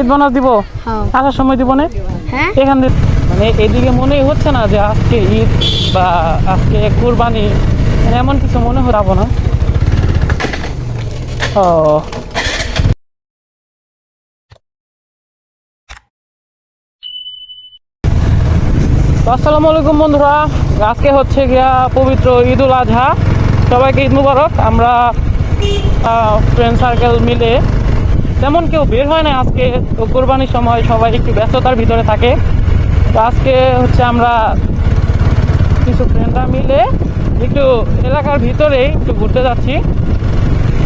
Eid bonus দিব? হ্যাঁ। আসার সময় দিব না? হ্যাঁ? এখান মানে এদিকে মনেই হচ্ছে না যে আজকে ঈদ বা আজকে কুরবানি। মানে এমন কিছু মনে হরাবো না। ও। আসসালামু আলাইকুম বন্ধুরা। আজকে হচ্ছে গিয়া পবিত্র ঈদ উল আজহা। সবাইকে ঈদ মুবারক। আমরা ফ্রেন্ড সার্কেল মিলে তেমন কেউ বের হয় না আজকে তো কোরবানির সময়, সবাই একটু ব্যস্ততার ভিতরে থাকে। তো আজকে হচ্ছে আমরা কিছু ফ্রেন্ডরা মিলে একটু এলাকার ভিতরেই একটু ঘুরতে যাচ্ছি।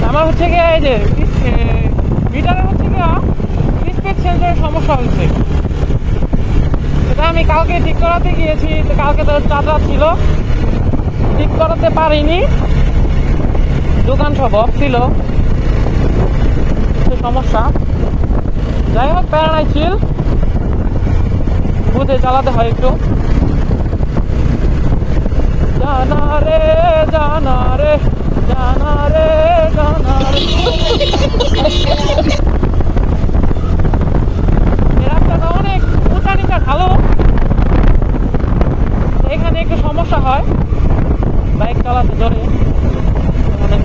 আমার হচ্ছে গিয়ে এই যে মিটারে হচ্ছে গিয়া স্পিড সেন্সরের সমস্যা হয়েছে। এটা আমি কালকে ঠিক করাতে গিয়েছি কালকে তো চার্জার ছিল। ঠিক করাতে পারিনি। দোকান সব অফ ছিল। একটু সমস্যা। যাই হোক প্যারা ছিল। বুঝে চালাতে হয় একটু। জানা রে জানা রে জানা রে জানা রে। অনেক ঢালো। এখানে একটু সমস্যা হয়। বাইক চালাতে ধরে অনেক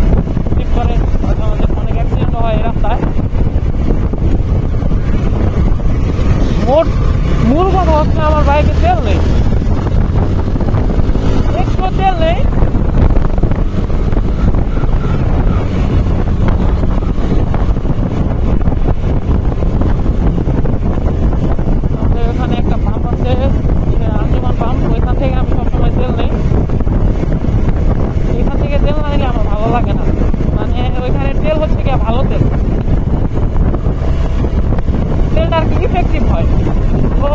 স্লিপ করে মাঝে মাঝে অনেক অ্যাক্সিডেন্ট হয় এই রাস্তায় মোট মূল কথা হচ্ছে আমার বাইকে তেল নেই। একটু তেল নেই। আমাদের ওখানে একটা পাম্প আছে সে আঞ্জুমান পাম্প ওইখান থেকে আমি সবসময় তেল নেই এখান থেকে তেল না নিলে আমার ভালো লাগে না মানে ওইখানে তেল হচ্ছে কি ভালো তেল তেলটা আর কি ইফেক্টিভ হয় ও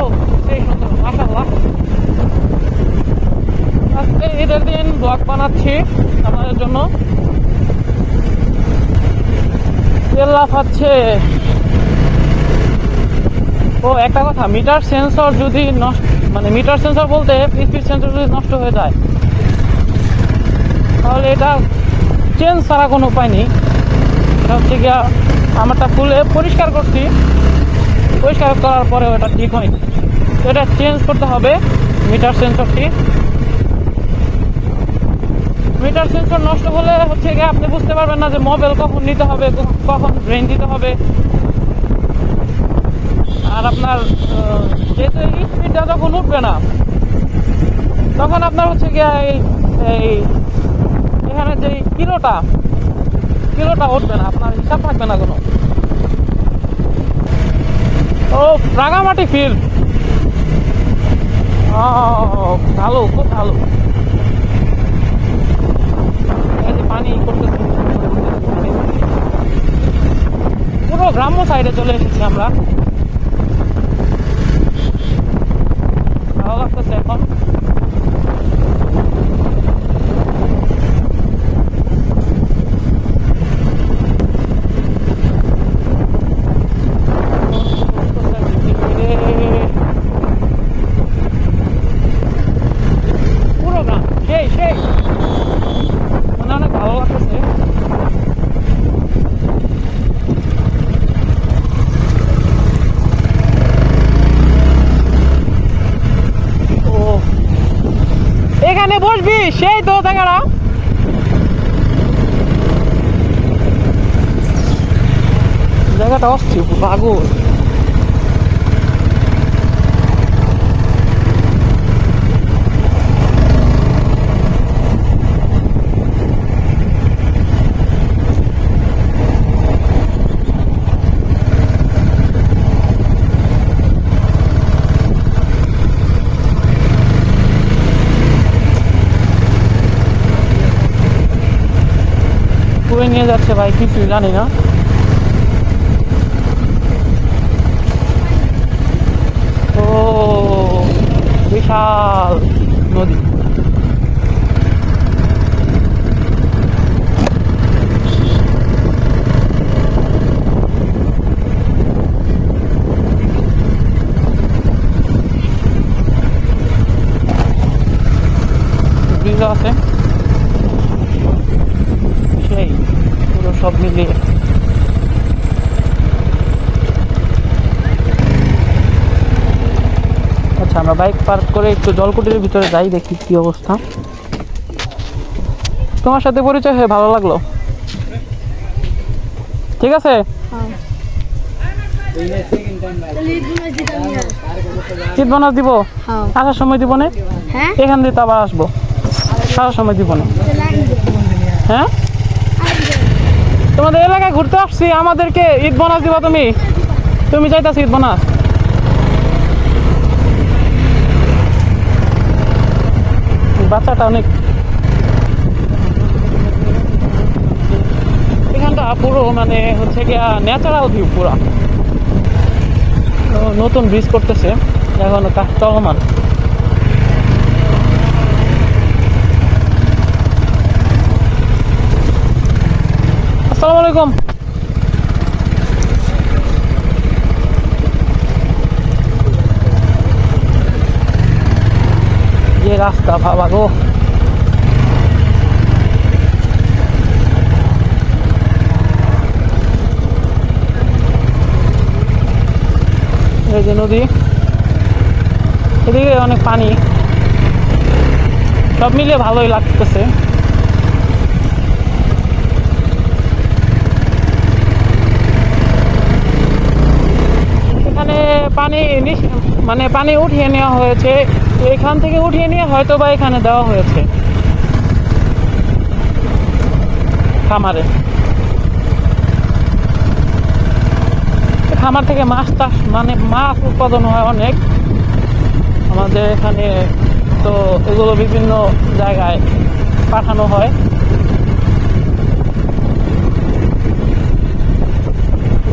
সেই সুন্দর মাসাল্লাহ আজকে ঈদের দিন বানাচ্ছি আপনাদের জন্য। তেল লাফাচ্ছে। ও, একটা কথা, মিটার সেন্সর যদি নষ্ট মানে মিটার সেন্সর বলতে স্পিড সেন্সর যদি নষ্ট হয়ে যায়, তাহলে এটা চেঞ্জ ছাড়া কোনো উপায় নেই। এটা হচ্ছে গিয়া, আমারটা খুলে পরিষ্কার করছি। পরিষ্কার করার পরে ওটা ঠিক হয়নি। এটা চেঞ্জ করতে হবে মিটার সেন্সরটি। মিটার সেন্সর নষ্ট হলে হচ্ছে গিয়ে আপনি বুঝতে পারবেন না যে মোবাইল কখন নিতে হবে কখন ব্রেন দিতে হবে। আর আপনার যেহেতু স্পিডটা যখন উঠবে না, তখন আপনার হচ্ছে গিয়ে এই এই, এখানে যে কিলোটা কিলোটা উঠবে না, আপনার হিসাব থাকবে না কোনো। ও, রাঙামাটি ফিল্ড ভালো, খুব ভালো এই যে পানি করতেছে পুরো গ্রাম্য সাইডে চলে এসেছি আমরা ভালো লাগতেছে এখন পুরো গ্রাম সেই সেই মানে অনেক ভালো লাগতেছে ও এখানে বসবি জায়গাটা। জায়গাটা অস্থির পাগল পুরে নিয়ে যাচ্ছে ভাই কিছুই জানি না। ও বিশাল নদী ব্রিজও আছে সেই পুরো সব মিলিয়ে আমরা বাইক পার্ক করে একটু জলকুটির ভিতরে যাই দেখি কি অবস্থা। তোমার সাথে পরিচয় হয়ে ভালো লাগল? ঠিক আছে? ঈদ বোনাস দিব? হ্যাঁ। আসার সময় দিব না? হ্যাঁ? এখান দিয়ে তো আবার আসব। আসার সময় দিব না। হ্যাঁ? তোমাদের এলাকায় ঘুরতে আসছি আমাদেরকে ঈদ বোনাস দিবা তুমি। তুমি চাইতাছি ঈদ বোনাস? বাচ্চাটা অনেক এখানটা পুরো মানে হচ্ছে গিয়া ন্যাচারাল ভিউ পুরো। নতুন ব্রিজ করতেছে, এখন কাজ চলমান। আসসালামু আলাইকুম। রাস্তা বাবা গো এই যে নদী। এদিকে অনেক পানি। সব মিলিয়ে ভালোই লাগতেছে। এখানে পানি মানে পানি উঠিয়ে নেওয়া হয়েছে। এখান থেকে উঠিয়ে নিয়ে হয়তো বা এখানে দেওয়া হয়েছে। খামারে। খামার থেকে মাছ চাষ মানে মাছ উৎপাদন হয় অনেক। আমাদের এখানে তো এগুলো বিভিন্ন জায়গায় পাঠানো হয়।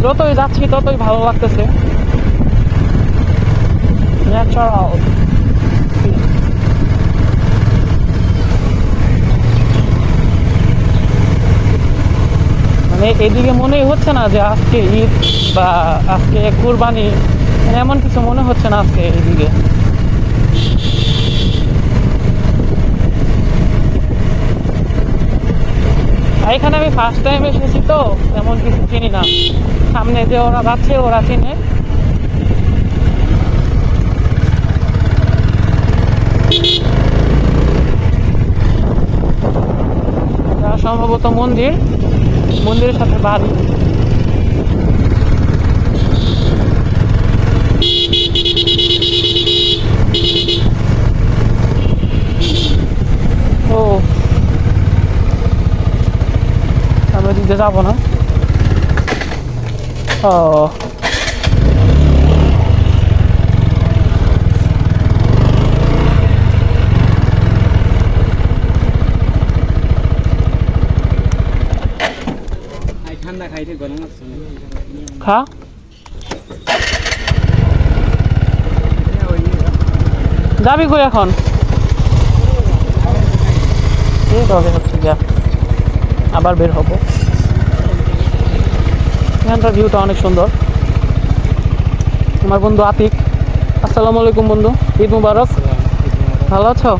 যতই যাচ্ছি ততই ভালো লাগতেছে। ন্যাচারাল মানে এদিকে মনেই হচ্ছে না যে আজকে ঈদ বা আজকে কুরবানি মানে এমন কিছু মনে হচ্ছে না আজকে এদিকে। এখানে আমি ফার্স্ট টাইম এসেছি তো এমন কিছু চিনি না। সামনে যে ওরা যাচ্ছে, ওরা চিনে। সম্ভবত মন্দির মন্দিরের সাথে বাড়ি। ও। আমরা দিতে যাব না। ও। খা। যাবি এখন? হচ্ছে গিয়া। আবার বের হব। এখানটার ভিউটা অনেক সুন্দর। আমার বন্ধু আতিক। আসসালামু আলাইকুম বন্ধু। ঈদ মুবারক। ভালো আছো?